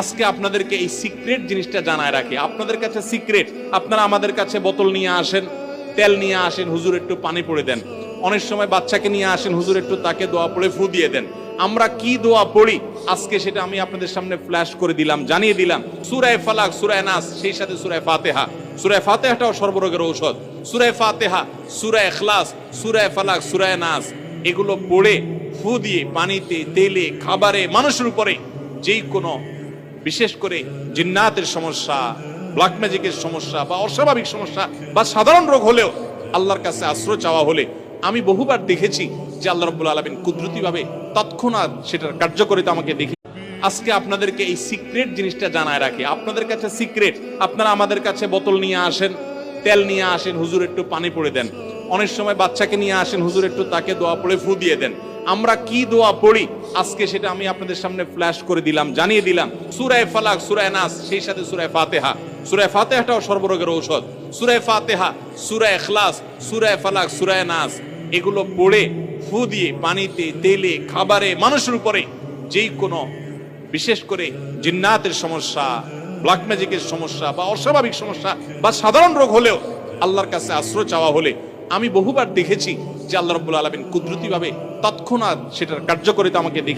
আজকে আপনাদেরকে এই সিক্রেট জিনিসটা জানায় রাখি। আপনাদের কাছে সিক্রেট আপনারা আমাদের কাছে বোতল নিয়ে আসেন, তেল নিয়ে আসেন, হুজুর একটু পানি পড়ে দেন। অনেক সময় বাচ্চাকে নিয়ে আসেন, হুজুর একটু তাকে দোয়া পড়ে ফু দিয়ে দেন। আমরা কি দোয়া পড়ি? আজকে সেটা আমি আপনাদের সামনে ফ্ল্যাশ করে দিলাম, জানিয়ে দিলাম। সুরায় ফালাক, সুরায় নাস, সেই সাথে সুরায় ফাতেহা। সুরায় ফাতেহাটাও সর্বরোগের ঔষধ। সুরায় ফাতেহা, সুরায় এখলাস সুরায় ফালাক, সুরায় নাস। এগুলো পড়ে, ফু দিয়ে পানিতে, তেলে, খাবারে, মানুষের উপরে যেই কোনো বিশেষ করে জিন্নাতের সমস্যা ব্ল্যাক ম্যাজিকের সমস্যা বা অস্বাভাবিক সমস্যা বা সাধারণ রোগ হলেও আল্লাহর কাছে আশ্রয় চাওয়া হলে আমি বহুবার দেখেছি যে আল্লাহ রব্বুল আলমিন কুদরতিভাবে তৎক্ষণাৎ সেটার কার্যকরিতা আমাকে দেখি আজকে আপনাদেরকে এই সিক্রেট জিনিসটা জানায় রাখি। আপনাদের কাছে সিক্রেট আপনারা আমাদের কাছে বোতল নিয়ে আসেন, তেল নিয়ে আসেন, হুজুর একটু পানি পড়ে দেন। অনেক সময় বাচ্চাকে নিয়ে আসেন, হুজুর একটু তাকে দোয়া পড়ে ফু দিয়ে দেন। আমরা কি দোয়া পড়ি? আজকে সেটা আমি আপনাদের সামনে ফ্ল্যাশ করে দিলাম, জানিয়ে দিলাম। সুরায় ফালাক, সুরায় নাস, সেই সাথে সুরায় ফাতেহা। সুরায় ফাতেহাটাও সর্বরোগের ঔষধ। সুরায় ফাতেহা, সুরায় এখলাস সুরায় ফালাক, সুরায় নাস, এগুলো পড়ে ফু দিয়ে পানিতে, তেলে, খাবারে, মানুষের উপরে যেই কোনো, বিশেষ করে জিন্নাতের সমস্যা ব্ল্যাক ম্যাজিকের সমস্যা বা অস্বাভাবিক সমস্যা বা সাধারণ রোগ হলেও আল্লাহর কাছে আশ্রয় চাওয়া হলে আমি বহুবার দেখেছি যে আল্লাহ রব্বুল আলমিন কুদরতিভাবে তৎক্ষণাৎ সেটার কার্যকরিতা আমাকে দেখে